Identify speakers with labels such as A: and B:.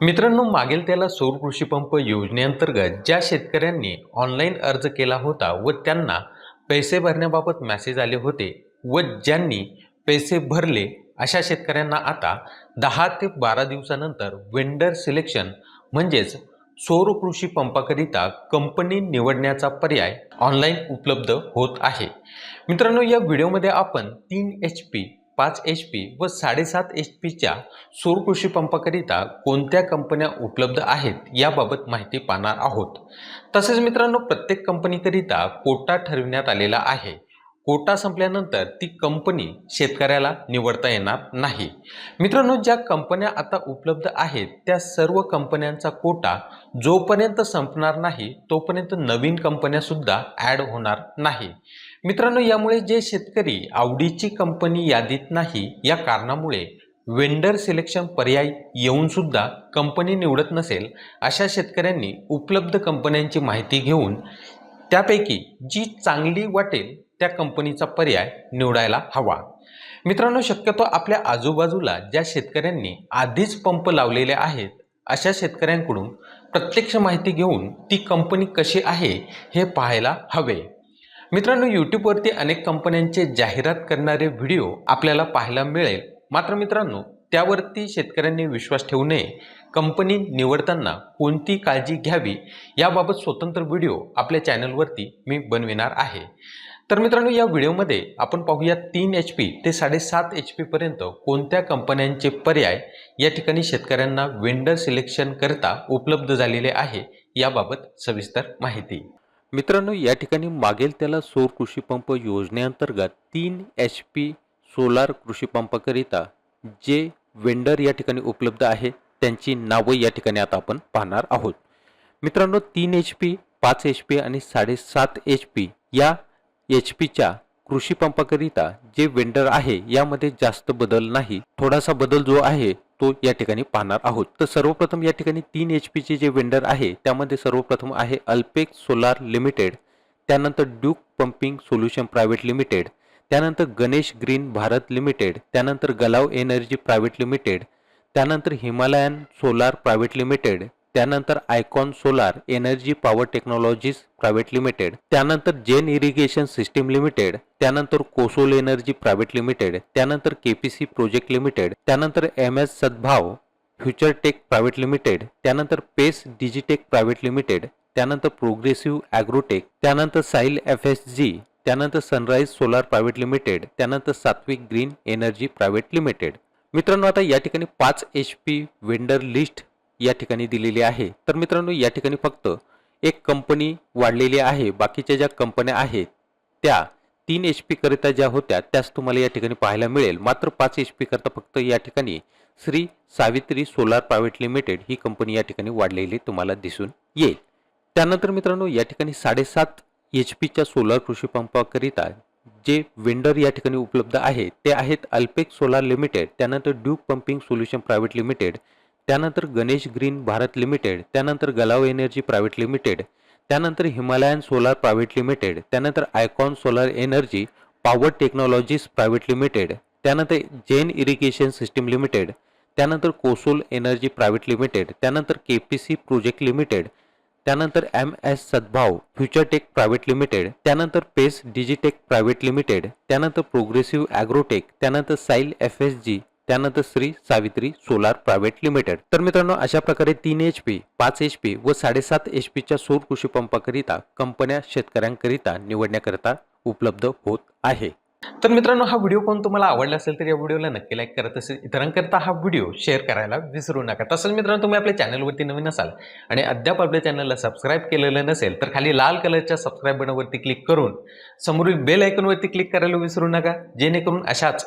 A: मित्रांनो मागील त्याला सौर कृषी पंप योजनेअंतर्गत ज्या शेतकऱ्यांनी ऑनलाईन अर्ज केला होता व त्यांना पैसे भरण्याबाबत मॅसेज आले होते व ज्यांनी पैसे भरले अशा शेतकऱ्यांना आता दहा ते बारा दिवसानंतर वेंडर सिलेक्शन म्हणजेच सौर कृषी पंपाकरिता कंपनी निवडण्याचा पर्याय ऑनलाईन उपलब्ध होत आहे. मित्रांनो या व्हिडिओमध्ये आपण तीन एच पी पाच एच पी व साडेसात एच पीच्या सौर कृषी पंपाकरिता कोणत्या कंपन्या उपलब्ध आहेत याबाबत माहिती पाहणार आहोत. तसेच मित्रांनो प्रत्येक कंपनीकरिता कोटा ठरविण्यात आलेला आहे. कोटा संपल्यानंतर ती कंपनी शेतकऱ्याला निवडता येणार नाही. मित्रांनो ज्या कंपन्या आता उपलब्ध आहेत त्या सर्व कंपन्यांचा कोटा जोपर्यंत संपणार नाही तोपर्यंत नवीन कंपन्यासुद्धा ॲड होणार नाही. मित्रांनो यामुळे जे शेतकरी आवडीची कंपनी यादीत नाही या कारणामुळे वेंडर सिलेक्शन पर्याय येऊनसुद्धा कंपनी निवडत नसेल अशा शेतकऱ्यांनी उपलब्ध कंपन्यांची माहिती घेऊन त्यापैकी जी चांगली वाटेल त्या कंपनीचा पर्याय निवडायला हवा. मित्रांनो शक्यतो आपल्या आजूबाजूला ज्या शेतकऱ्यांनी आधीच पंप लावलेले आहेत अशा शेतकऱ्यांकडून प्रत्यक्ष माहिती घेऊन ती कंपनी कशी आहे हे पाहायला हवे. मित्रांनो यूट्यूबवरती अनेक कंपन्यांचे जाहिरात करणारे व्हिडिओ आपल्याला पाहायला मिळेल. मात्र मित्रांनो त्यावरती शेतकऱ्यांनी विश्वास ठेवू नये. कंपनी निवडताना कोणती काळजी घ्यावी याबाबत स्वतंत्र व्हिडिओ आपल्या चॅनलवरती मी बनविणार आहे. तर मित्रांनो या व्हिडिओमध्ये आपण पाहूया तीन एच पी ते साडेसात एच पीपर्यंत कोणत्या कंपन्यांचे पर्याय या ठिकाणी शेतकऱ्यांना वेंडर सिलेक्शन करता उपलब्ध झालेले आहे याबाबत सविस्तर माहिती. मित्रांनो या ठिकाणी मागेल त्याला सौर कृषी पंप योजनेअंतर्गत तीन एच पी सोलार कृषी पंपाकरिता जे वेंडर या ठिकाणी उपलब्ध आहे त्यांची नावं या ठिकाणी आता आपण पाहणार आहोत. मित्रांनो तीन एच पी पाच एच पी आणि साडेसात एच पी या एच पीच्या कृषी पंपाकरिता जे वेंडर आहे यामध्ये जास्त बदल नाही. थोडासा बदल जो आहे तो या ठिकाणी पाहणार आहोत. तर सर्वप्रथम या ठिकाणी तीन एच पीचे जे वेंडर आहे त्यामध्ये सर्वप्रथम आहे अल्पेक सोलार लिमिटेड त्यानंतर Duke pumping solution private limited त्यानंतर गणेश ग्रीन भारत लिमिटेड त्यानंतर गलाव एनर्जी प्रायव्हेट लिमिटेड त्यानंतर हिमालयन सोलार प्रायव्हेट लिमिटेड त्यानंतर Icon solar energy power technologies private limited त्यानंतर जेन इरिगेशन सिस्टीम लिमिटेड त्यानंतर कोसोल एनर्जी प्रायव्हेट लिमिटेड त्यानंतर केपीसी प्रोजेक्ट लिमिटेड त्यानंतर M S Sadbhav future tech private limited त्यानंतर Pace Digitek private limited त्यानंतर progressive agrotech त्यानंतर साईल F S G त्यानंतर sunrise solar private limited त्यानंतर सात्विक ग्रीन एनर्जी प्रायव्हेट लिमिटेड. मित्रांनो आता या ठिकाणी पाच एच पी वेंडर लिस्ट या ठिकाणी दिलेली आहे. तर मित्रांनो या ठिकाणी फक्त एक कंपनी वाढलेली आहे. बाकीच्या ज्या कंपन्या आहेत त्या तीन एच पीकरिता ज्या होत्या त्याच तुम्हाला या ठिकाणी पाहायला मिळेल. मात्र पाच एच पी करता फक्त या ठिकाणी Shri Savitri solar private limited ही कंपनी या ठिकाणी वाढलेली तुम्हाला दिसून येईल. त्यानंतर मित्रांनो या ठिकाणी साडेसात एच पीच्या सोलार कृषी पंपाकरिता जे वेंडर या ठिकाणी उपलब्ध आहे ते आहेत अल्पेक सोलार लिमिटेड त्यानंतर Duke pumping solution private limited त्यानंतर गणेश ग्रीन भारत लिमिटेड त्यानंतर गलाव एनर्जी प्रायव्हेट लिमिटेड त्यानंतर हिमालयन सोलार प्रायव्हेट लिमिटेड त्यानंतर icon solar energy power technologies private limited त्यानंतर जेन इरिगेशन सिस्टीम लिमिटेड त्यानंतर कोसोल एनर्जी प्रायव्हेट लिमिटेड त्यानंतर K P C project limited त्यानंतर M S Sadbhav futuretech private limited त्यानंतर Pace Digitek private limited त्यानंतर progressive agrotech त्यानंतर साईल F S G त्यानंतर Shri Savitri solar private limited. तर मित्रांनो अशा प्रकारे तीन एच पी पाच एच पी व साडेसात एच पीच्या सौर कृषी पंपाकरिता कंपन्या शेतकऱ्यांकरिता निवडण्याकरिता उपलब्ध होत आहे. तर मित्रांनो हा व्हिडिओ पण तुम्हाला आवडला असेल तर या व्हिडिओला नक्की लाईक करत असेल इतरांकरता हा व्हिडिओ शेअर करायला विसरू नका. तसंच मित्रांनो तुम्ही आपल्या चॅनलवरती नवीन असाल आणि अद्याप आपल्या चॅनलला सबस्क्राईब केलेलं नसेल तर खाली लाल कलरच्या सबस्क्राईब बटनवरती क्लिक करून समोरील बेल आयकॉनवरती क्लिक करायला विसरू नका. जेणेकरून अशाच